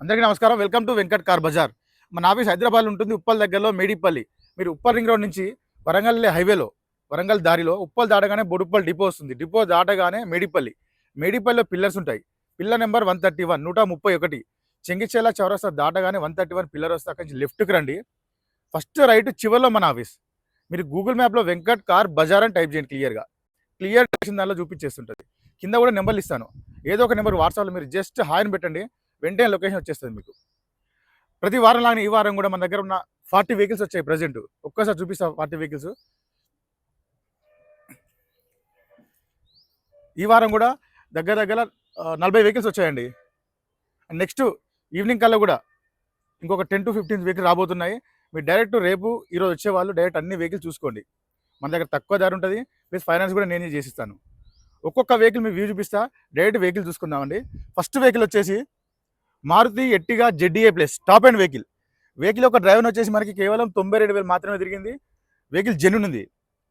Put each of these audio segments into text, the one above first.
అందరికీ నమస్కారం. Welcome to Venkat car bazaar. మన ఆఫీస్ హైదరాబాద్ ఉంటుంది ఉప్పల్ దగ్గరలో మేడిపల్లి. మీరు ఉప్పల్ రింగ్ రోడ్ నుంచి వరంగల్ హైవేలో వరంగల్ దారిలో ఉప్పల్ దాటగానే బొడుప్పల్ డిపో వస్తుంది. డిపో దాటగానే మేడిపల్లి. మేడిపల్లిలో పిల్లర్స్ ఉంటాయి. Pillar number one thirty one నూట ముప్పై ఒకటి. చెంగిచేల చౌరస్తా దాటగానే వన్ థర్టీ వన్ పిల్లర్ వస్తే అక్కడి నుంచి లెఫ్ట్కి రండి. ఫస్ట్ రైట్ చివరిలో మన ఆఫీస్. మీరు గూగుల్ మ్యాప్లో వెంకట్ కార్ బజార్ అని టైప్ చేయండి క్లియర్గా. క్లియర్ దానిలో చూపించేస్తుంటుంది. కింద కూడా నెంబర్లు ఇస్తాను. ఏదో ఒక నెంబర్ వాట్సాప్లో మీరు జస్ట్ హాయ్ పెట్టండి. వెంటనే లొకేషన్ వచ్చేస్తుంది మీకు. ప్రతి వారం లాగానే ఈ వారం కూడా మన దగ్గర ఉన్న ఫార్టీ వెహికల్స్ వచ్చాయి ప్రజెంట్ ఒక్కసారి చూపిస్తా ఫార్టీ వెహికల్స్. ఈ వారం కూడా దగ్గర దగ్గర నలభై వెహికల్స్ వచ్చాయండి. నెక్స్ట్ ఈవినింగ్ కల్లా కూడా ఇంకొక టెన్ టు ఫిఫ్టీన్ వెహికల్ రాబోతున్నాయి. మీరు డైరెక్ట్ రేపు ఈరోజు వచ్చేవాళ్ళు డైరెక్ట్ అన్ని వెహికల్స్ చూసుకోండి. మన దగ్గర తక్కువ ధర ఉంటుంది ప్లస్ ఫైనాన్స్ కూడా నేనే చేసిస్తాను. ఒక్కొక్క వెహికల్ మీ వ్యూ చూపిస్తా డైరెక్ట్ వెహికల్ చూసుకుందామండి. ఫస్ట్ వెహికల్ వచ్చేసి Maruti Ertiga ZDI plus top and vehicle vehicle యొక్క డ్రైవర్ వచ్చేసి మనకి కేవలం తొంభై రెండు వేలు మాత్రమే తిరిగింది. వెహికల్ జెన్యున్ ఉంది.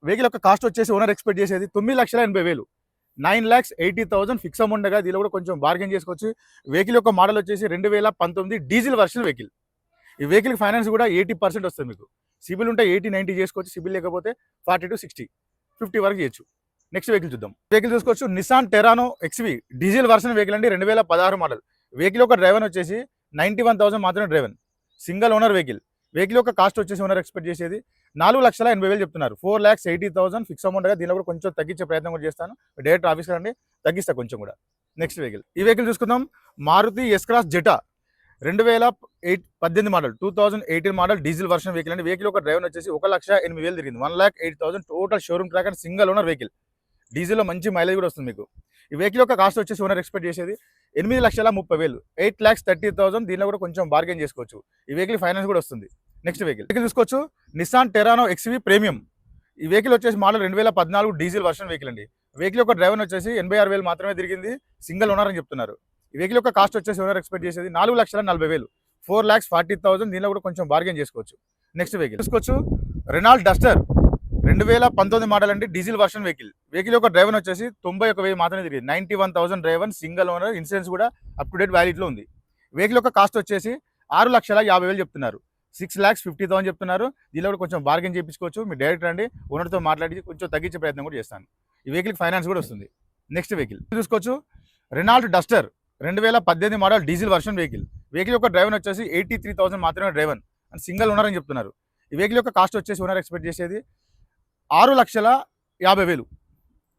వెహికల్ యొక్క కాస్ట్ వచ్చేసి ఓనర్ ఎక్స్పెక్ట్ చేసేది తొమ్మిది లక్షల ఎనభై వేలు. Nine lakhs eighty thousand fix amount ఉండగా దీనిలో కూడా కొంచెం బార్గెన్ చేసుకోవచ్చు. వెహికల్ యొక్క మోడల్ వచ్చేసి రెండు వేల పంతొమ్మిది డీజిల్ వర్షన్ వెహికల్ ఈ వెహికల్ ఫైనాన్స్ కూడా ఎయిటీ పర్సెంట్ వస్తుంది మీకు. సిబిల్ ఉంటే ఎయిటీ నైంటీ చేసుకోవచ్చు సిబిల్ లేకపోతే ఫార్టీ టు సిక్స్టీ ఫిఫ్టీ వరకు చేయొచ్చు. నెక్స్ట్ వెహికల్ చూద్దాం. వెహికల్ చూసుకోవచ్చు Nissan Terrano XV diesel version vehicle అండి రెండు వేల పదహారు మోడల్ వెహికల్ యొక్క డ్రైవర్ వచ్చేసి నైంటీ వన్ థౌసండ్ మాత్రమే driver single owner vehicle vehicle యొక్క కాస్ట్ వచ్చేసి ఓనర్ ఎక్స్పెక్ట్ చేసేది నాలుగు లక్షల ఎనభై వేలు చెప్తున్నారు. Four lakhs eighty thousand fix అమౌంట్గా దీనిలో కూడా కొంచెం తగ్గించే ప్రయత్నం కూడా చేస్తాను. డైరెక్ట్ ఆఫీస్కి రండి తగ్గిస్తా కొంచెం కూడా. నెక్స్ట్ వెహికల్ ఈ వెహికల్ చూసుకుందాం. మారుతి ఎస్క్రాస్ జెటా రెండు వేల ఎయిట్ పద్దెనిమిది model two thousand eighteen model diesel version vehicle అండి. వెహికల్ ఒక డ్రైవర్ వచ్చేసి ఒక లక్ష ఎనిమిది వేలు తిరిగింది. One lakh eight thousand total showroom track and single owner vehicle డీజిల్లో మంచి మైలేజ్ కూడా వస్తుంది మీకు. ఈ వెహికల్ యొక్క కాస్ట్ వచ్చేసి ఓనర్ ఎక్స్పెక్ట్ చేసేది ఎనిమిది లక్షల ముప్పై వేలు. ఎయిట్ ల్యాక్స్ థర్టీ థౌసండ్ దీనిలో కూడా కొంచెం బార్గెన్ చేసుకోవచ్చు. ఈ వెహికల్ ఫైనాన్స్ కూడా వస్తుంది. నెక్స్ట్ వెహికల్ వెహికల్ చూసుకోవచ్చు. నిసాన్ టెరానో ఎక్స్వీ ప్రీమియం ఈ వెహికల్ వచ్చేసి మోడల్ రెండు వేల పద్నాలుగు డీజిల్ వర్షన్ వెహికల్ అండి. వెహికల్ యొక్క డ్రైవర్ వచ్చేసి ఎనభై ఆరు వేలు మాత్రమే తిరిగింది. సింగిల్ ఓనర్ అని చెప్తున్నారు. ఈ వెహికల్ యొక్క కాస్ట్ వచ్చేసి ఓనర్ ఎక్స్పెక్ట్ చేసేది నాలుగు లక్షల నలభై వేలు. ఫోర్ ల్యాక్స్ ఫార్టీ థౌసండ్ దీనిలో కూడా కొంచెం బార్గెన్ చేసుకోవచ్చు. నెక్స్ట్ వెహికల్ చూసుకోవచ్చు. రెనాల్డ్ డస్టర్ రెండు వేల పంతొమ్మిది మోడల్ అండి డీజిల్ వర్షన్ వెహికల్. వెహికల్ యొక్క డ్రైవర్ వచ్చేసి తొంభై ఒక వెయ్యి మాత్రమే తిరిగింది. Ninety one thousand driver single owner insurance కూడా అప్ టు డేట్ వ్యాలిడ్లో ఉంది. వెహికల్ యొక్క కాస్ట్ వచ్చేసి ఆరు లక్షల యాభై వేలు చెప్తున్నారు. సిక్స్ ల్యాక్స్ ఫిఫ్టీ థౌసండ్ చెప్తున్నారు. దీనిలో కూడా కొంచెం బార్గెన్ చేయించుకోవచ్చు. మీరు డైరెక్ట్ రండి ఓనర్తో మాట్లాడి కొంచెం తగ్గించే ప్రయత్నం కూడా చేస్తాను. ఈ వెహికల్ ఫైనాన్స్ కూడా వస్తుంది. నెక్స్ట్ వెహికల్ చూసుకోవచ్చు. రెనాల్డ్ డస్టర్ రెండు వేల పద్దెనిమిది model diesel version vehicle vehicle యొక్క డ్రైవర్ వచ్చేసి ఎయిటీ త్రీ థౌసండ్ మాత్రమే డ్రైవర్ అండ్ సింగిల్ ఓనర్ అని చెప్తున్నారు. ఈ వెహికల్ యొక్క కాస్ట్ వచ్చేసి ఓనర్ ఎక్స్పెక్ట్ చేసేది ఆరు లక్షల యాభై వేలు.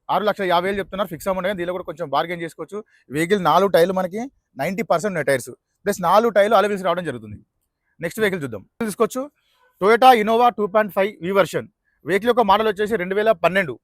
ఆరు లక్షల యాభై వేలు చెప్తున్నారు. ఫిక్స్ అమౌంట్ కానీ దీనిలో కూడా కొంచెం బార్గెన్ చేసుకోవచ్చు. వెహికల్ నాలుగు టైర్లు మనకి నైంటీ పర్సెంట్ ఉన్నాయి టైర్స్. ప్లస్ నాలుగు టైర్లు అలవిల్స్ రావడం జరుగుతుంది. నెక్స్ట్ వెహికల్ చూద్దాం. తీసుకోవచ్చు Toyota Innova two point five V version vehicle యొక్క మోడల్ వచ్చేసి రెండు వేల పన్నెండు.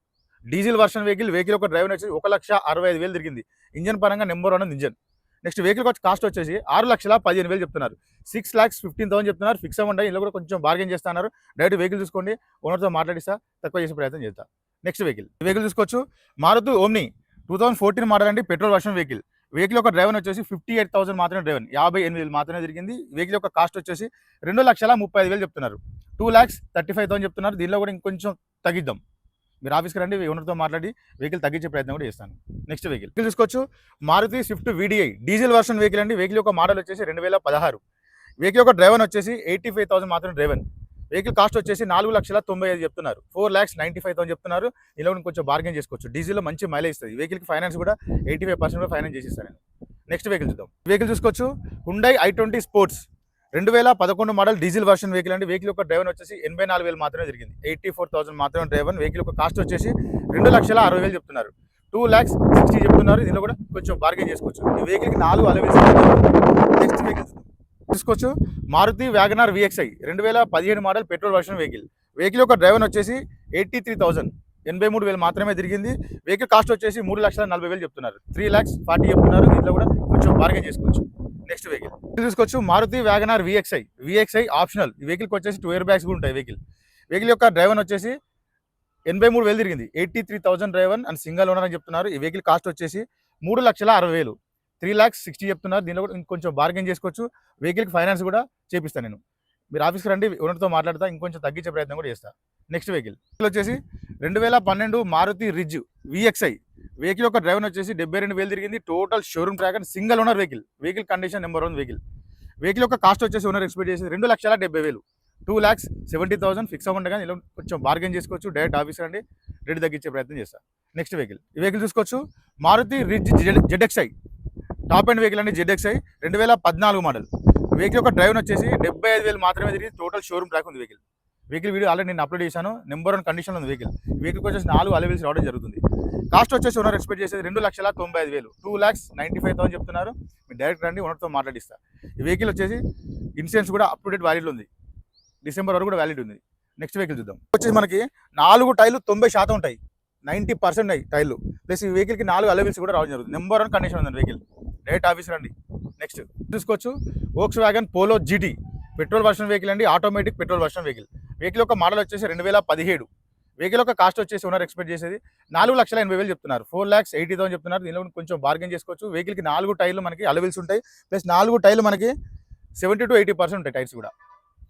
డీజిల్ వర్షన్ వెహికల్ వెహికల్ యొక్క డ్రైవర్ వచ్చేసి ఒక లక్ష అరవై ఐదు వేలు తిరిగింది. ఇంజన్ పరంగా number one engine next vehicle వచ్చి కాస్ట్ వచ్చేసి ఆరు లక్షల పదిహేను వేలు చెప్తున్నారు. సిక్స్ ల్యాక్స్ ఫిఫ్టీన్ థౌసండ్ చెప్తున్నారు. ఫిక్స్ అవ్వండి ఇందులో కూడా కొంచెం బార్గెన్ చేస్తున్నారు. డైరెక్ట్ వెహికల్ చూసుకోండి ఓనర్తో మాట్లాడిస్తా తక్కువ చేసే ప్రయత్నం చేస్తా. నెక్స్ట్ వెహికల్ వెహికల్ చూసుకోవచ్చు Maruti Omni two thousand fourteen model అండి పెట్రోల్ వర్షన్ వెహికల్ వెహికల్ యొక్క డ్రైవర్ వచ్చేసి ఫిఫ్టీ ఎయిట్ థౌసండ్ మాత్రమే డ్రైవర్ యాభై ఎనిమిది వేలు మాత్రమే జరిగింది వెహికల్ యొక్క కాస్ట్ వచ్చేసి రెండు లక్షల ముప్పై ఐదు వేలు చెప్తున్నారు. Two lakhs thirty five thousand చెప్తున్నారు. దీనిలో కూడా ఇంకొంచెం తగ్గిద్దాం. మీరు ఆఫీస్కి రండి ఓనర్తో మాట్లాడి వెహికల్ తగ్గించే ప్రయత్నం కూడా చేస్తాను. Next vehicle. వెహికల్ చూసుకోవచ్చు Maruti Swift VDI diesel version vehicle అండి. వెహికల్ యొక్క మోడల్ వచ్చేసి రెండు వేల పదహారు. వెహికల్ యొక్క డ్రైవర్ వచ్చేసి ఎయిటీ ఫైవ్ థౌసండ్ మాత్రం డ్రైవర్ వెహికల్ కాస్ట్ వచ్చేసి నాలుగు లక్షల తొంభై ఐదు చెప్తున్నారు. Four lakhs ninety five thousand చెప్తున్నారు. ఇలా కొంచెం బార్గెన్ చేసుకోవచ్చు. డీజిల్లో మంచి మైలేజ్ ఇస్తుంది. వెహికల్కి ఫైనాన్స్ కూడా ఎయిటీ ఫైవ్ పర్సెంట్ కూడా ఫైనాన్స్ చేసిస్తాను నెక్స్ట్ వెహికల్ చూద్దాం. వెహికల్ చూసుకోవచ్చు. Hyundai i twenty sports. రెండు వేల పదకొండు మోడల్ డీజిల్ వర్షన్ వెహికల్ అండి. వెహికల్ యొక్క డ్రైవర్ వచ్చేసి ఎనభై నాలుగు వేలు మాత్రమే జరిగింది. ఎయిటీ ఫోర్ థౌసండ్ మాత్రమే డ్రైవర్ వెహికల్ యొక్క కాస్ట్ వచ్చేసి రెండు లక్షల అరవై వేలు చెప్తున్నారు. టూ ల్యాక్స్ సిక్స్టీ చెప్తున్నారు. దీనిలో కూడా కొంచెం బార్గెన్ చేసుకోవచ్చు. ఈ వెహికల్కి నాలుగు అలవేస్ నెక్స్ట్ వెహికల్ తీసుకోవచ్చు. మారుతి వ్యాగనార్ విఎక్స్ఐ రెండు వేల పదిహేను model petrol version vehicle vehicle యొక్క డ్రైవర్ వచ్చేసి ఎయిటీ త్రీ థౌసండ్. ఎనభై మూడు వేలు మాత్రమే తిరిగింది. వెహికల్ కాస్ట్ వచ్చేసి మూడు లక్షల నలభై వేలు చెప్తున్నారు. త్రీ ల్యాక్స్ ఫార్టీ చెప్తున్నారు. దీంట్లో కూడా కొంచెం బార్గెన్ చేసుకోవచ్చు. నెక్స్ట్ వెహికల్ తీసుకోవచ్చు Maruti WagonR VXI VXI optional ఈ వెహికల్కి వచ్చేసి టూ ఇయర్ బ్యాగ్స్ కూడా ఉంటాయి వెహికల్ వెహికల్ యొక్క డ్రైవర్ వచ్చేసి ఎనభై మూడు వేలు తిరిగింది. Eighty three thousand driver and single owner అని చెప్తున్నారు. ఈ వెహికల్ కాస్ట్ వచ్చేసి మూడు లక్షల అరవై వేలు. త్రీ ల్యాక్స్ సిక్స్టీ చెప్తున్నారు. దీనిలో కూడా ఇంకొంచెం బార్గెన్ చేసుకోవచ్చు. వెహికల్కి ఫైనాన్స్ కూడా చేపిస్తాను నేను. మీరు ఆఫీస్కి రండి. ఓనర్తో మాట్లాడతా. ఇంకొంచెం తగ్గించే ప్రయత్నం కూడా చేస్తా. Next vehicle. వచ్చేసి రెండు వేల పన్నెండు మారుతి రిజ్ విఎక్స్ఐ వెహికల్ యొక్క డ్రైవర్ వచ్చేసి డెబ్బై రెండు వేలు తిరిగింది. Total showroom track and single owner vehicle vehicle condition number one vehicle vehicle యొక్క కాస్ట్ వచ్చేసి ఓనర్ ఎక్స్పెక్ట్ చేసి రెండు లక్షల డెబ్బై వేలు. Two lakhs seventy thousand fix అవ్వండి కానీ ఇలా కొంచెం బార్గెన్ చేసుకోవచ్చు. డైరెక్ట్ ఆఫీస్ రండి. రేటు తగ్గించే ప్రయత్నం చేస్తాను నెక్స్ట్ వెహికల్ ఈ వెహికల్ చూసుకోవచ్చు. Maruti Ritz ZXI top and vehicle అండి జెడ్ఎక్స్ఐ రెండు వేల పద్నాలుగు మోడల్ వెహికల్ యొక్క డ్రైవర్ వచ్చేసి డెబ్బై ఐదు వేలు మాత్రమే తిరిగి టోటల్ షోరూమ్ ట్రాక్ ఉంది వెహికల్ వెహికల్ వీడియో ఆల్రెడీ నేను అప్లోడ్ చేశాను. నెంబర్ వన్ కండిషన్ ఉంది వెహికల్ వెహికల్ వచ్చేసి నాలుగు అలవెల్స్ రావడం జరుగుతుంది. కాస్ట్ వచ్చేసి ఓనర్ ఎక్స్పెక్ట్ చేసేది రెండు లక్షల తొంభై ఐదు వేలు. Two lakhs ninety five thousand చెప్తున్నారు. మీరు డైరెక్ట్ రండి ఓనర్తో మాట్లాడిస్తా. ఈ వెహికల్ వచ్చేసి ఇన్సూరెన్స్ కూడా అప్ టు డేట్ వ్యాలిడ్ ఉంది. డిసెంబర్ వరకు కూడా వ్యాలిడ్ ఉంది. నెక్స్ట్ వెహికల్ చూద్దాం. వచ్చేసి మనకి నాలుగు టైర్లు తొంభై శాతం ఉంటాయి. నైంటీ పర్సెంట్ ఉన్నాయి టైర్లు ప్లస్ ఈ వెహికల్కి నాలుగు అలవెల్స్ కూడా రావడం జరుగుతుంది. నెంబర్ వన్ కండిషన్ ఉంది వెహికల్ డైరెక్ట్ ఆఫీస్ రండి. నెక్స్ట్ చూసుకోవచ్చు. Volkswagen Polo GT petrol version vehicle అండి. Automatic petrol version vehicle vehicle యొక్క మోడల్ వచ్చేసి రెండు వేల పదిహేడు. వెహికల్ యొక్క కాస్ట్ వచ్చేసి ఓనర్ ఎక్స్పెక్ట్ చేసేది నాలుగు లక్షల ఎనభై వేలు చెప్తున్నారు. ఫోర్ ల్యాక్స్ ఎయిటీ థౌసండ్ చెప్తున్నారు. దీనిలో కొంచెం బార్గెన్ చేసుకోవచ్చు. వెహికల్కి నాలుగు టైర్లు మనకి అలవిల్స్ ఉంటాయి. ప్లస్ నాలుగు టైర్లు మనకి సెవెంటీ టు ఎయిటీ పర్సెంట్ ఉంటాయి టైర్స్ కూడా.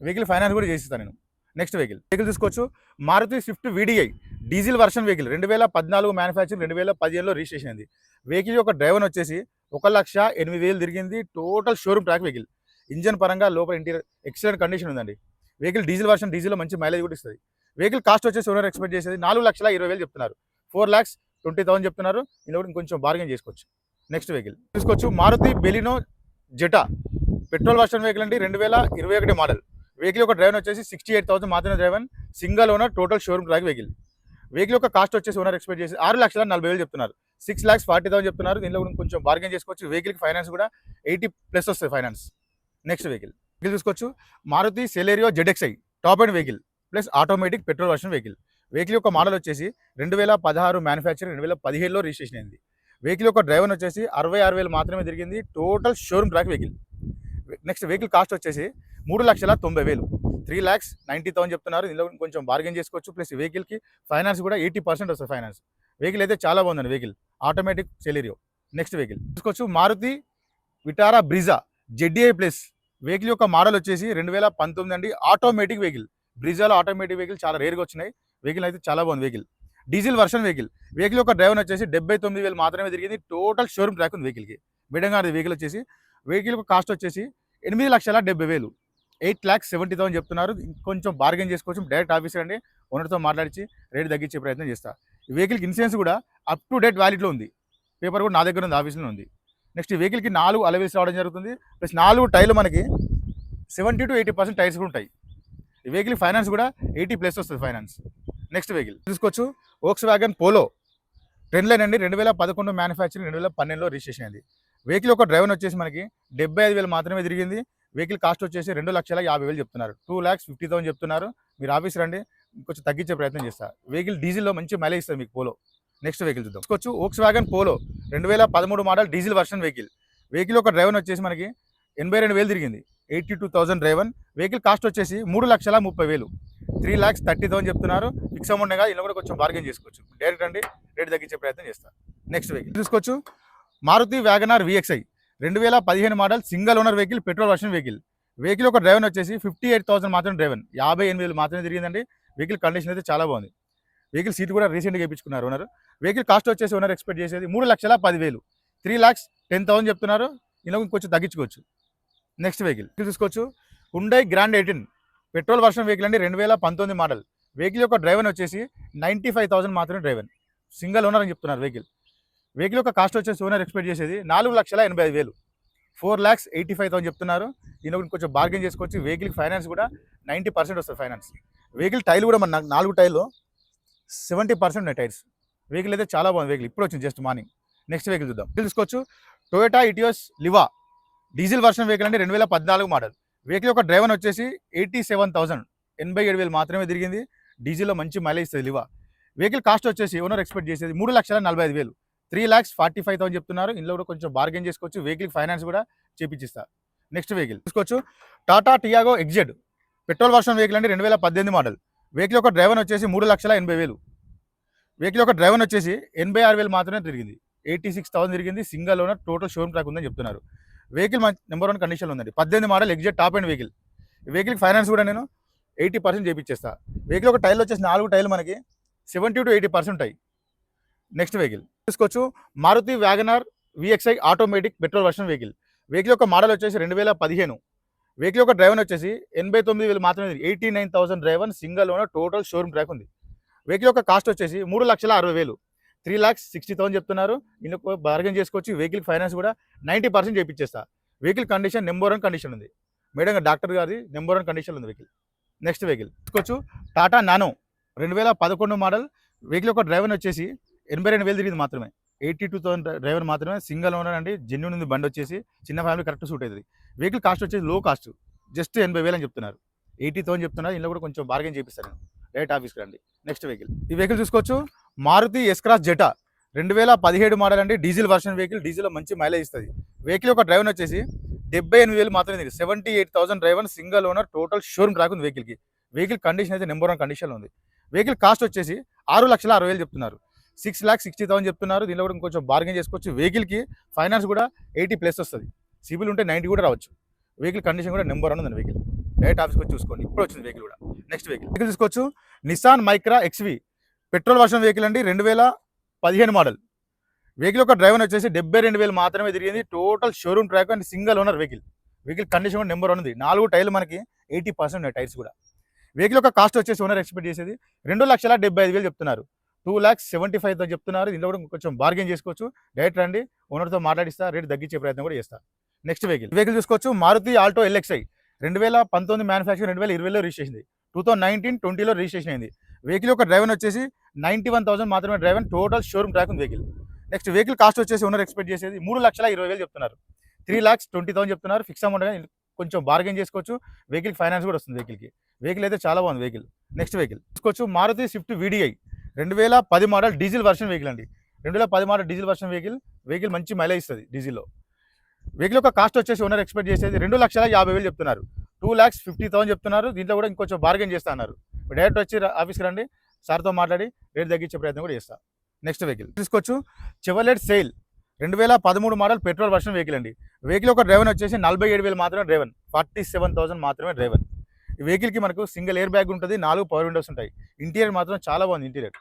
వెహికల్ ఫైనాన్స్ కూడా చేసిస్తాను నేను. నెక్స్ట్ వెహికల్ వెహికల్ తీసుకోవచ్చు. Maruti Swift VDI diesel version vehicle రెండు వేల పద్నాలుగు మ్యానుఫ్యాక్చరింగ్ రెండు వేల పదిహేనులో రిజిస్ట్రేషన్ అయింది. వెహికల్ యొక్క డ్రైవర్ వచ్చేసి ఒక లక్ష ఎనిమిది వేలు తిరిగింది. Total showroom track vehicle engine పరంగా లోపల ఇంటీరియర్ ఎక్సలెంట్ కండిషన్ ఉందండి. వెహికల్ డీజిల్ వర్షన్ డీజిల్లో మంచి మైలేజ్ కూడా ఇస్తుంది. వెహికల్ కాస్ట్ వచ్చేసి ఓనర్ ఎక్స్పెక్ట్ చేసేది నాలుగు లక్షల ఇరవై వేలు చెప్తున్నారు. ఫోర్ ల్యాక్స్ ట్వంటీ థౌసండ్ చెప్తున్నారు. ఇందులో కూడా ఇంకొంచెం బార్గెన్ చేసుకోవచ్చు. నెక్స్ట్ వెహికల్ తీసుకోవచ్చు Maruti Baleno Zeta. Petrol version vehicle అండి రెండు వేల ఇరవై ఒకటి మోడల్ వెహికల్ యొక్క డ్రైవర్ వచ్చేసి సిక్స్టీ ఎయిట్ థౌసండ్ మాత్రమే driver single owner total showroom track vehicle vehicle యొక్క కాస్ట్ వచ్చేసి ఓనర్ ఎక్స్పెక్ట్ చేసి ఆరు లక్షల నలభై వేలు చెప్తున్నారు. సిక్స్ ల్యాక్స్ ఫార్టీ థౌసండ్ చెప్తున్నారు. దీనిలో కూడా కొంచెం బార్గెన్ చేసుకోవచ్చు. వెహికల్కి ఫైనాన్స్ కూడా ఎయిటీ ప్లస్ వస్తుంది ఫైనాన్స్ నెక్స్ట్ వెహికల్ వెహికల్ చూసుకోవచ్చు Maruti Celerio ZXI top and vehicle plus automatic petrol version vehicle vehicle యొక్క మోడల్ వచ్చేసి రెండు వేల పదహారు మ్యానుఫ్యాక్చర్ రెండు వేల పదిహేడులో రిజిస్ట్రేషన్ అయింది. వెహికల్ యొక్క డ్రైవర్ వచ్చేసి అరవై ఆరు వేలు మాత్రమే తిరిగింది. Total showroom track vehicle next vehicle cost వచ్చేసి మూడు లక్షల తొంభై వేలు. త్రీ ల్యాక్స్ నైంటీ థౌసండ్ చెప్తున్నారు. ఇందులో కొంచెం బార్గెన్ చేసుకోవచ్చు. ప్లస్ వెహికల్కి ఫైనాన్స్ కూడా ఎయిటీ పర్సెంట్ వస్తుంది ఫైనాన్స్ వెహికల్ అయితే చాలా బాగుందండి vehicle automatic Celerio next vehicle చూసుకోవచ్చు Maruti Vitara Brezza ZDI plus vehicle యొక్క మోడల్ వచ్చేసి రెండు వేల పంతొమ్మిది అండి. Automatic vehicle. బ్రిజాలో ఆటోమేటిక్ వెహికల్ చాలా రేర్గా వచ్చినాయి. వెహికల్ అయితే చాలా బాగుంది vehicle. Diesel version vehicle. Vehicle యొక్క డ్రైవర్ వచ్చేసి డెబ్బై తొమ్మిది వేలు మాత్రమే తిరిగింది. టోటల్ షోరూమ్ ట్రాక్ ఉంది వెహికల్కి. బిడంగా వెహికల్ వచ్చేసి వెహికల్ కాస్ట్ వచ్చేసి ఎనిమిది లక్షల డెబ్బై వేలు. ఎయిట్ ల్యాక్స్ సెవెంటీ థౌసండ్ చెప్తున్నారు. కొంచెం బార్గెన్ చేసుకోవచ్చు. డైరెక్ట్ ఆఫీసర్ అండి. ఓనర్తో మాట్లాడిచి రేట్ తగ్గించే ప్రయత్నం చేస్తా. ఈ వెహికల్కి ఇన్సూరెన్స్ కూడా అప్ టు డేట్ వ్యాలిడ్లో ఉంది. పేపర్ కూడా నా దగ్గర ఉంది ఆఫీస్లో ఉంది. నెక్స్ట్ వెహికల్కి నాలుగు అలవేస్ రావడం జరుగుతుంది. ప్లస్ నాలుగు టైర్లు మనకి seventy to eighty percent tyres కూడా ఉంటాయి. ఈ వెహికల్ ఫైనాన్స్ కూడా ఎయిటీ ప్లస్ వస్తుంది ఫైనాన్స్. నెక్స్ట్ వెహికల్ తీసుకోవచ్చు Volkswagen Polo Trendline అండి. రెండు వేల పదకొండు మ్యానుఫ్యాక్చరింగ్ రెండు వేల పన్నెండులో రిజిస్ట్రేషన్ అయింది వెహికల్ ఒక డ్రైవర్ వచ్చేసి మనకి డెబ్బై ఐదు వేలు మాత్రమే తిరిగింది. వెహికల్ కాస్ట్ వచ్చేసి రెండు లక్షల యాభై వేలు చెప్తున్నారు. టూ ల్యాక్స్ ఫిఫ్టీ థౌసండ్ చెప్తున్నారు. మీరు ఆఫీస్ రండి. కొంచెం తగ్గించే ప్రయత్నం చేస్తా. వెహికల్ డీజిల్లో మంచి మైలేజ్ ఇస్తుంది మీకు పోలో నెక్స్ట్ వెహికల్ చూద్దాం. చూసుకోవచ్చు. ఓక్స్ వ్యాగన్ పోలో రెండు వేల పదమూడు model diesel version vehicle. Vehicle యొక్క డ్రైవర్ వచ్చేసి మనకి ఎనభై రెండు వేలు తిరిగింది. Eighty two thousand driver. Vehicle cost వచ్చేసి మూడు లక్షల ముప్పై వేలు. త్రీ ల్యాక్స్ థర్టీ థౌసండ్ చెప్తున్నారు. ఫిక్స్ అమౌంట్ కాదు ఇలా కూడా కొంచెం బార్గెన్ చేసుకోవచ్చు. డైరెక్ట్ అండి రేట్ తగ్గించే ప్రయత్నం చేస్తాను నెక్స్ట్ వెహికల్ చూసుకోవచ్చు. మారుతి వ్యాగనార్ విఎక్స్ఐ రెండు వేల పదిహేను model single owner vehicle petrol version vehicle. Vehicle ఒక డ్రైవర్ వచ్చేసి ఫిఫ్టీ ఎయిట్ థౌసండ్ మాత్రం డ్రైవర్. యాభై ఎనిమిది వేలు మాత్రమే తిరిగిందండి. వెహికల్ కండిషన్ అయితే చాలా బాగుంది. వెహికల్ సీట్ కూడా రీసెంట్గా వేయించుకున్నారు ఓనర్. వెహికల్ కాస్ట్ వచ్చేసి ఓనర్ ఎక్స్పెక్ట్ చేసేది మూడు లక్షల పదివేలు. త్రీ ల్యాక్స్ టెన్ థౌసండ్ చెప్తున్నారు. ఇలా కొంచెం తగ్గించుకోవచ్చు. నెక్స్ట్ వెహికల్ చూసుకోవచ్చు Hyundai grand eighteen petrol version vehicle అండి రెండు వేల పంతొమ్మిది మోడల్. వెహికల్ యొక్క డ్రైవర్ వచ్చేసి నైంటీ ఫైవ్ థౌసండ్ మాత్రమే డ్రైవర్. సింగల్ ఓనర్ అని చెప్తున్నారు వెహికల్. వెహికల్ యొక్క కాస్ట్ వచ్చేసి ఓనర్ ఎక్స్పెక్ట్ చేసేది నాలుగు లక్షల ఎనభై ఐదు వేలు. Four lakhs eighty five thousand చెప్తున్నారు. దీనిలో కొంచెం బార్గెన్ చేసుకోవచ్చు. వెహికల్ ఫైనాన్స్ కూడా నైంటీ పర్సెంట్ వస్తుంది ఫైనాన్స్ వెహికల్ టైల్ కూడా మన నాలుగు టైర్లు. సెవెంటీ పర్సెంట్ ఉన్నాయి టైర్స్. వెహికల్ అయితే చాలా బాగుంది వెహికల్. ఇప్పుడు వచ్చింది జస్ట్ మార్నింగ్. నెక్స్ట్ వెహికల్ చూద్దాం. తెలుసుకోవచ్చు Toyota Etios Liva. Diesel version vehicle అంటే రెండు వేల పద్నాలుగు మోడల్. వెహికల్ యొక్క డ్రైవర్ వచ్చేసి ఎయిటీ సెవెన్ థౌసండ్. ఎనభై ఏడు వేలు మాత్రమే తిరిగింది. డీజిల్లో మంచి మైలేజ్ ఇస్తుంది లివా. వెహికల్ కాస్ట్ వచ్చేసి ఓనర్ ఎక్స్పెక్ట్ చేసేది మూడు లక్షల నలభై ఐదు వేలు. Three lakhs forty five thousand చెప్తున్నారు. ఇందులో కూడా కొంచెం బార్గెన్ చేసుకోవచ్చు. వెహికల్ ఫైనాన్స్ కూడా చేపించిస్తారు నెక్స్ట్ వెహికల్ చూసుకోవచ్చు Tata Tiago XZ petrol version vehicle అంటే రెండు వేల పద్దెనిమిది మోడల్. వెహికల్ యొక్క డ్రైవర్ వచ్చేసి మూడు లక్షల ఎనభై వేలు. వెహికల్ యొక్క డ్రైవర్ వచ్చేసి ఎనభై ఆరు వేలు మాత్రమే తిరిగింది. ఎయిటీ సిక్స్ థౌసండ్ తిరిగింది. Single owner total showroom track ఉందని చెప్తున్నారు. వెహికల్ నెంబర్ వన్ కండిషన్ ఉందండి. పద్దెనిమిది model XZ top and vehicle. వెహికల్కి వెహికల్ ఫైనాన్స్ కూడా నేను ఎయిటీ పర్సెంట్ చేపించేస్తా వెహికల్ ఒక టైర్లు వచ్చేసి నాలుగు టైర్లు మనకి సెవెంటీ టు ఎయిటీ పర్సెంట్ ఉంటాయి. Next vehicle. తీసుకోవచ్చు Maruti Wagon R VXI automatic petrol version vehicle. Vehicle యొక్క మోడల్ వచ్చేసి రెండు వేల పదిహేను. వెహికల్ యొక్క డ్రైవర్ వచ్చేసి ఎనభై తొమ్మిది వేలు మాత్రమే eighty nine thousand driver single owner total showroom track ఉంది. వెహికల్ యొక్క కాస్ట్ వచ్చేసి మూడు లక్షల అరవై వేలు. త్రీ ల్యాక్స్ సిక్స్టీ థౌసండ్ చెప్తున్నారు. ఇందులో బార్గెన్ చేసుకోవచ్చు. వెహికల్ ఫైనాన్స్ కూడా ninety percent చేయించేస్తా vehicle condition number one condition ఉంది. మేడం డాక్టర్ గారి నెంబర్ వన్ కండిషన్ ఉంది వెహికల్. Next vehicle. తీసుకోవచ్చు టాటా నానో రెండు వేల పదకొండు మోడల్. వెహికల్ యొక్క డ్రైవర్ వచ్చేసి ఎనభై రెండు వేలు తిరిగింది మాత్రమే. ఎయిటీ టూ థౌసండ్ డ్రైవర్ మాత్రమే. సింగల్ ఓనర్ అండి. జెన్యున్ ఉంది బండి వచ్చేసి. చిన్న ఫ్యామిలీ కరెక్ట్ సూట్ అవుతుంది. వెహికల్ కాస్ట్ వచ్చేసి లో కాస్ట్. జస్ట్ ఎనభై వేలు అని చెప్తున్నారు. ఎయిటీ థౌసండ్ చెప్తున్నారు. ఇందులో కూడా కొంచెం బార్గెన్ చేపిస్తాను నేను. డైరెక్ట్ ఆఫీస్కి రండి. Next vehicle. ఈ వెహికల్ చూసుకోవచ్చు. మారుతి ఎస్క్రాస్ జెటా రెండు వేల పదిహేడు మోడల్ అండి. Diesel version vehicle. డీజిల్ మంచి మైలేజ్ ఇస్తుంది. వెహికల్ యొక్క డ్రైవర్ వచ్చేసి డెబ్బై ఎనిమిది వేలు మాత్రమే తిరిగి seventy eight thousand driver single owner total showroom track ఉంది వెహికల్కి. వెహికల్ కండిషన్ అయితే నెంబర్ వన్ కండిషన్లో ఉంది. వెహికల్ కాస్ట్ వచ్చేసి ఆరు లక్షల అరవై వేలు చెప్తున్నారు. సిక్స్ ల్యాక్ సిక్స్టీ థౌసండ్ చెప్తున్నారు. దీనిలో కూడా కొంచెం బార్గెన్ చేసుకోవచ్చు. వెహికల్కి ఫైనాన్స్ కూడా ఎయిటీ ప్లస్ వస్తుంది. సిబిల్ ఉంటే నైంటీ కూడా రావచ్చు. వెహికల్ కండిషన్ కూడా నెంబర్ వన్ ఉంది వెహికల్. డైరెక్ట్ ఆఫీస్కి వచ్చి చూసుకోండి. ఇప్పుడు వచ్చింది వెహికల్ కూడా. నెక్స్ట్ వెహికల్ వెహికల్ తీసుకోవచ్చు. Nissan Micra XV petrol version vehicle అండి. రెండు వేల పదిహేను మోడల్ వెహికల్ యొక్క డ్రైవర్ వచ్చేసి డెబ్బై రెండు వేలు మాత్రమే తిరిగింది. Total showroom track and single owner vehicle vehicle condition కూడా నెంబర్ వన్ ఉంది. నాలుగు టైర్లు మనకి ఎయిటీ పర్సెంట్ ఉన్నాయి టైర్స్ కూడా. వెహికల్ యొక్క కాస్ట్ వచ్చేసి ఓనర్ ఎక్స్పెక్ట్ చేసేది రెండు లక్షల డెబ్బై ఐదు వేలు చెప్తున్నారు. టూ ల్యాక్స్ సెవెంటీ ఫైవ్తో చెప్తున్నారు. దీంట్లో కూడా కొంచెం బార్గెన్ చేసుకోవచ్చు. డైరెక్ట్ రండి. ఓనర్తో మాట్లాడిస్తా. రేట్ తగ్గించే ప్రయత్నం కూడా చేస్తా. నెక్స్ట్ వెహికల్ వెహికల్ చూసుకోవచ్చు మారుతి ఆల్టో ఎల్ఎక్స్ఐ రెండు వేల పంతొమ్మిది మ్యానుఫ్యాక్చర్ రెండు వేల ఇరవైలో రిజిస్ట్రేషన్ టూ థౌసండ్ నైన్టీన్ ట్వంటీలో రిజిస్ట్రేషన్ అయింది. వెహికల్ యొక్క డ్రైవర్ వచ్చేసి నైంటీ వన్ థౌసండ్ మాత్రమే డ్రైవర్ టోటల్ షోరూమ్ ట్రాక్ ఉంది వెహికల్ నెక్స్ట్ వెహికల్ కాస్ట్ వచ్చేసి ఓనర్ ఎక్స్పెక్ట్ చేసేది మూడు లక్షల ఇరవై వేలు చెప్తున్నారు. త్రీ ల్యాక్స్ ట్వంటీ థౌసండ్ చెప్తున్నారు. ఫిక్స్ అమౌంట్ కొంచెం బార్గెన్ చేసుకోవచ్చు. వెహికల్ ఫైనాన్స్ కూడా వస్తుంది వెహికల్కి వెహికల్ అయితే చాలా బాగుంది వెహికల్ నెక్స్ట్ వెహికల్ తీసుకోవచ్చు మారుతి స్విఫ్ట్ వీడిఐ రెండు వేల పది మోడల్ డీజిల్ వర్షన్ వెహికల్ అండి. రెండు వేల పది model diesel version vehicle vehicle మంచి మైలేజ్ ఇస్తుంది డీజిల్లో వెహికల్ యొక్క కాస్ట్ వచ్చేసి ఓనర్ ఎక్స్పెక్ట్ చేసేది రెండు లక్షల యాభై వేలు చెప్తున్నారు. టూ ల్యాక్స్ ఫిఫ్టీ థౌసండ్ చెప్తున్నారు. దీంట్లో కూడా ఇంకొంచెం బార్గెన్ చేస్తా అన్నారు. డైరెక్ట్ వచ్చి ఆఫీస్కి రండి. సార్తో మాట్లాడి రేట్ తగ్గించే ప్రయత్నం కూడా చేస్తా. నెక్స్ట్ వెహికల్ తీసుకోవచ్చు చెవలెట్ సేల్ రెండు వేల పదమూడు మోడల్ పెట్రోల్ వర్షన్ వెహికల్ అండి. వెహికల్ యొక్క డ్రైవర్ వచ్చేసి నలభై ఏడు వేలు మాత్రమే డ్రైవర్ ఫార్టీ సెవెన్ థౌసండ్ మాత్రమే డ్రైవర్ ఈ వెహికల్కి మనకు సింగిల్ ఎయిర్ బ్యాగ్ ఉంటుంది. నాలుగు పవర్ విండోస్ ఉంటాయి. ఇంటీరియర్ మాత్రం చాలా బాగుంది. ఇంటీరియర్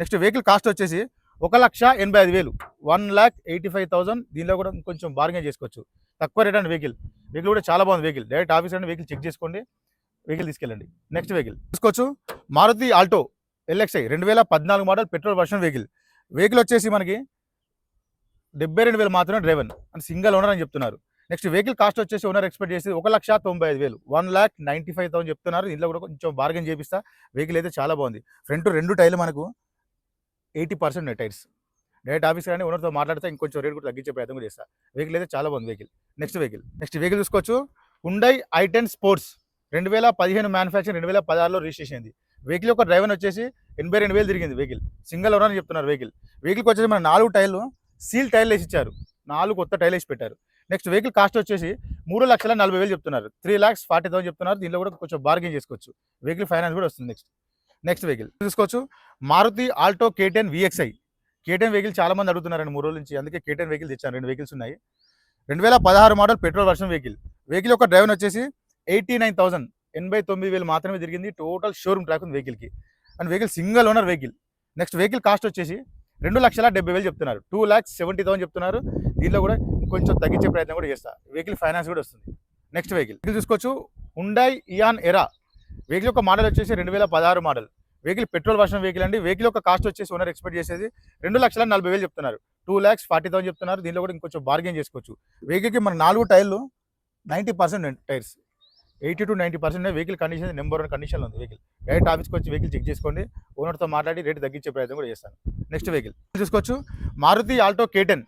నెక్స్ట్ వెహికల్ కాస్ట్ వచ్చేసి ఒక లక్ష ఎనభై ఐదు వేలు. One lakh eighty five thousand. దీనిలో కూడా కొంచెం బార్గెన్ చేసుకోవచ్చు. తక్కువ రేట్ అండ్ వెహికల్ వెహికల్ కూడా చాలా బాగుంది వెహికల్ డైరెక్ట్ ఆఫీస్ అండి వెహికల్ చెక్ చేసుకోండి. వెహికల్ తీసుకెళ్ళండి. నెక్స్ట్ వెహికల్ తీసుకోవచ్చు. మారుతి ఆల్టో ఎల్ఎక్స్ఐ రెండు వేల పద్నాలుగు model petrol version vehicle vehicle వచ్చేసి మనకి డెబ్బై రెండు వేలు మాత్రమే డ్రైవర్ అని సింగిల్ ఓనర్ అని చెప్తున్నారు. నెక్స్ట్ వెహికల్ కాస్ట్ వచ్చేసి ఓనర్ ఎక్స్పెక్ట్ చేసి ఒక లక్ష తొంభై ఐదు వేలు. One lakh ninety five thousand చెప్తున్నారు. ఇందులో కూడా కొంచెం బార్గెన్ చేపిస్తా. వెహికల్ అయితే చాలా బాగుంది. ఫ్రంట్ రెండు టైర్లు మనకు ఎయిటీ పర్సెంట్ ఉన్నాయి టైర్స్. డైరెక్ట్ ఆఫీస్ కానీ ఓనర్తో మాట్లాడితే ఇంకొంచెం రేట్ కూడా తగ్గించే ప్రయత్నం కూడా చేస్తా. వెహికల్ అయితే చాలా బాగుంది vehicle. Next vehicle. Next vehicle చూసుకోవచ్చు. హుండై ఐ టెన్ స్పోర్ట్స్ రెండు వేల పదిహేను మ్యానుఫ్యాక్చర్ రెండు వేల పదహారులో రిజిస్ట్రేషన్ అయింది. వెహికల్ యొక్క డ్రైవర్ వచ్చేసి ఎనభై రెండు వేలు తిరిగింది వెహికల్. సింగిల్ ఓనర్ అని చెప్తున్నారు వెహికల్. వెహికల్కి వచ్చేసి మన నాలుగు టైర్లు సీల్ టైర్లు వేసి ఇచ్చారు. నాలుగు కొత్త టైర్లు వేసి పెట్టారు. నెక్స్ట్ వెహికల్ కాస్ట్ వచ్చేసి మూడు లక్షల నలభై వేలు చెప్తున్నారు. త్రీ ల్యాక్స్ ఫార్టీ థౌసండ్ చెప్తున్నారు. దీనిలో కూడా కొంచెం బార్గెన్ చేసుకోవచ్చు. వెహికల్ ఫైనాన్స్ కూడా వస్తుంది నెక్స్ట్. నెక్స్ట్ వెహికల్ చూసుకోవచ్చు. Maruti Alto K ten VXI. K ten vehicle చాలా మంది అడుగుతున్నారండి మూడు రోజుల నుంచి. అందుకే కేటెన్ వెహికల్ తెచ్చాను. రెండు వెహికల్స్ ఉన్నాయి. రెండు వేల పదహారు model petrol version vehicle vehicle యొక్క డ్రైవర్ వచ్చేసి ఎయిటీ నైన్ థౌసండ్. ఎనభై తొమ్మిది వేలు మాత్రమే తిరిగింది. టోటల్ షోరూమ్ ట్రాక్ ఉంది వెహికల్కి and vehicle single owner vehicle next vehicle cost వచ్చేసి రెండు లక్షల డెబ్బై వేలు చెప్తున్నారు. టూ ల్యాక్స్ సెవెంటీ థౌసండ్ చెప్తున్నారు. దీనిలో కూడా కొంచెం తగ్గించే ప్రయత్నం కూడా చేస్తా. వెహికల్ ఫైనాన్స్ కూడా వస్తుంది. నెక్స్ట్ వెహికల్ వెహికల్ చూసుకోవచ్చు. ఉండాయ్ ఇయాన్ ఎరా వెహికల్ యొక్క మోడల్ వచ్చేసి రెండు వేల పదహారు model vehicle petrol version vehicle అండి. వెహికల్ యొక్క కాస్ట్ వచ్చేసి ఓనర్ ఎక్స్పెక్ట్ చేసేది రెండు లక్షల నలభై వేలు చెప్తున్నారు. టూ ల్యాక్స్ ఫార్టీ థౌసండ్ చెప్తున్నారు. దీనిలో కూడా ఇంకొంచెం బార్గెన్ చేసుకోవచ్చు. వెహికల్కి మన నాలుగు టైర్లు ninety percent tyres. Eighty to ninety percent vehicle condition number one కండిషన్లో ఉంది వెహికల్ డైరెక్ట్ ఆఫీస్కి వచ్చి వెహికల్ చెక్ చేసుకోండి. ఓనర్తో మాట్లాడి రేటు తగ్గించే ప్రయత్నం కూడా చేస్తాను. నెక్స్ట్ వెహికల్ చూసుకోవచ్చు. మారుతి ఆల్టో కేటెన్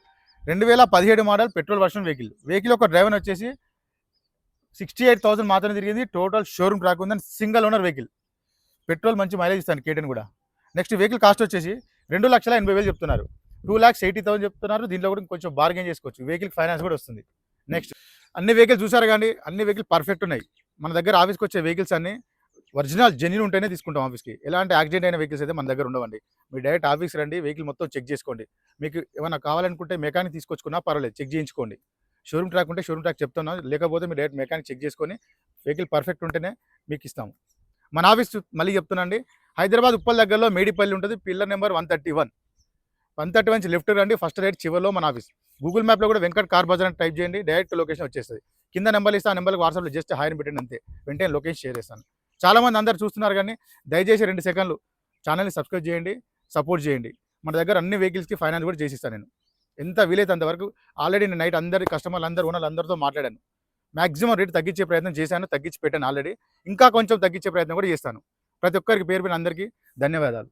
రెండు వేల పదిహేడు model petrol version vehicle vehicle యొక్క డ్రైవర్ వచ్చేసి సిక్స్టీ ఎయిట్ థౌసండ్ మాత్రమే తిరిగింది. టోటల్ షోరూమ్ ట్రాక్ ఉందని సింగిల్ ఓనర్ వెహికల్ పెట్రోల్ మంచి మైలేజ్ ఇస్తాను కేటన్ కూడా. నెక్స్ట్ వెహికల్ కాస్ట్ వచ్చేసి రెండు లక్షల ఎనభై వేలు చెప్తున్నారు. టూ ల్యాక్స్ ఎయిటీ థౌసండ్ చెప్తున్నారు. దీంట్లో కూడా కొంచెం బార్గెన్ చేసుకోవచ్చు. వెహికల్ ఫైనాన్స్ కూడా వస్తుంది. నెక్స్ట్ అన్ని వెహికల్స్ చూసారు కానీ అన్ని వెహికల్ పర్ఫెక్ట్ ఉన్నాయి. మన దగ్గర ఆఫీస్కి వచ్చే వెహికల్స్ అన్ని ఒరిజినల్ జెన్యున్ ఉంటేనే తీసుకుంటాం ఆఫీస్కి ఎలాంటి యాక్సిడెంట్ అయిన వెహికల్స్ అయితే మన దగ్గర ఉండవండి. మీరు డైరెక్ట్ ఆఫీస్ రండి వెహికల్ మొత్తం చెక్ చేసుకోండి. మీకు ఏమైనా కావాలనుకుంటే మెకానిక్ తీసుకొచ్చుకున్నా పర్వాలేదు చెక్ చేయించుకోండి. షోరూమ్ ట్రాక్ ఉంటే షోరూమ్ ట్రాక్ చెప్తున్నాం. లేకపోతే మీరు డైరెక్ట్ మెకానిక్ చెక్ చేసుకొని వెహికల్ పర్ఫెక్ట్ ఉంటేనే మీకు ఇస్తాము. మన ఆఫీస్ మళ్ళీ చెప్తున్నాండి హైదరాబాద్ ఉప్పల్ దగ్గరలో మేడిపల్లి ఉంటుంది. Pillar number one thirty one. One thirty one left రండి. ఫస్ట్ రైట్ చివరిలో మన ఆఫీస్. గూగుల్ మ్యాప్లో కూడా వెంకట్ కార్ బజార్ అని టైప్ చేయండి. డైరెక్ట్ లొకేషన్ వచ్చేస్తుంది. కింద నెంబర్ ఇస్తే ఆ నెంబర్కి వాట్సాప్లో జస్ట్ హాయిని పెట్టండి అంతే. వెంటనే లొకేషన్ షేర్ చేస్తాను. చాలామంది అందరు చూస్తున్నారు కానీ దయచేసి రెండు సెకండ్లు. ఛానల్ని సబ్స్క్రైబ్ చేయండి సపోర్ట్ చేయండి. మన దగ్గర అన్ని వెహికల్స్కి ఫైనాన్స్ కూడా చేసిస్తాను నేను. ఎంత వీలైతే అంతవరకు ఆల్రెడీ నేను నైట్ అందరి కస్టమర్లు అందరు ఉన్న అందరితో మాట్లాడాను. మాక్సిమం రేట్ తగ్గించే ప్రయత్నం చేశాను తగ్గించి పెట్టాను ఆల్రెడీ. ఇంకా కొంచెం తగ్గించే ప్రయత్నం కూడా చేస్తాను. ప్రతి ఒక్కరికి పేరు పైన అందరికీ ధన్యవాదాలు.